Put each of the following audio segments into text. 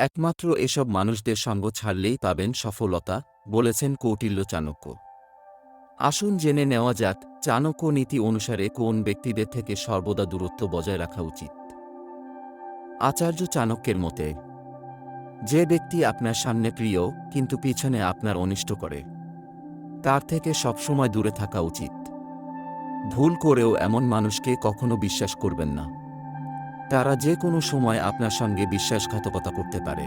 একমাত্র এসব মানুষদের সঙ্গ ছাড়লেই পাবেন সফলতা, বলেছেন কৌটিল্য চাণক্য আসুন জেনে নেওয়া যাক, চাণক্য নীতি অনুসারে কোন ব্যক্তিদের থেকে সর্বদা দূরত্ব বজায় রাখা উচিত। আচার্য চাণক্যের মতে, যে ব্যক্তি আপনার সামনে প্রিয়, কিন্তু পিছনে আপনার অনিষ্ট করে, তার থেকে সবসময় দূরে থাকা উচিত। ভুল করেও এমন মানুষকে কখনো বিশ্বাস করবেন না। তারা যে কোনো সময় আপনার সঙ্গে বিশ্বাসঘাতকতা করতে পারে।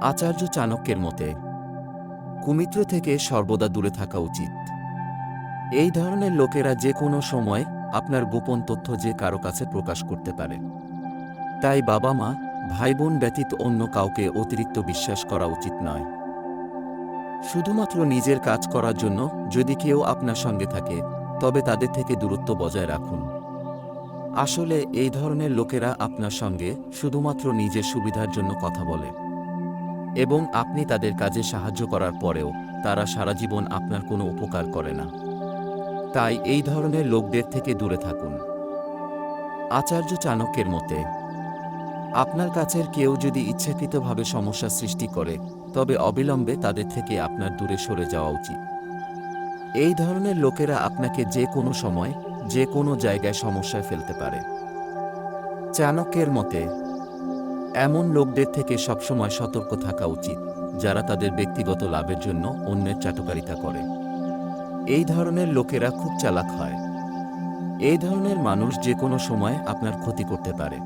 আচার্য চাণক্যের মতে, কুমিত্র থেকে সর্বদা দূরে থাকা উচিত। এই ধরনের লোকেরা যে কোনো সময় আপনার গোপন তথ্য যে কারও কাছে প্রকাশ করতে পারে। তাই বাবা মা ভাই বোন ব্যতীত অন্য কাউকে অতিরিক্ত বিশ্বাস করা উচিত নয়। শুধুমাত্র নিজের কাজ করার জন্য যদি কেউ আপনার সঙ্গে থাকে, তবে তাদের থেকে দূরত্ব বজায় রাখুন। আসলে এই ধরনের লোকেরা আপনার সঙ্গে শুধুমাত্র নিজের সুবিধার জন্য কথা বলে। এবং আপনি তাদের কাজে সাহায্য করার পরেও তারা সারা জীবন আপনার কোনো উপকার করে না। তাই এই ধরনের লোকদের থেকে দূরে থাকুন। আচার্য চাণক্যের মতে, আপনার কাছের কেউ যদি ইচ্ছাকৃতভাবে সমস্যা সৃষ্টি করে, তবে অবিলম্বে তাদের থেকে আপনার দূরে সরে যাওয়া উচিত। এই ধরনের লোকেরা আপনাকে যে কোনো সময় যে কোনো জায়গায় সমস্যায় ফেলতে পারে। চাণক্যের মতে, এমন লোকদের থেকে সবসময় সতর্ক থাকা উচিত, যারা তাদের ব্যক্তিগত লাভের জন্য অন্যের চাটকারিতা করে। এই ধরনের লোকেরা খুব চালাক হয়। এই ধরনের মানুষ যে কোনো সময় আপনার ক্ষতি করতে পারে।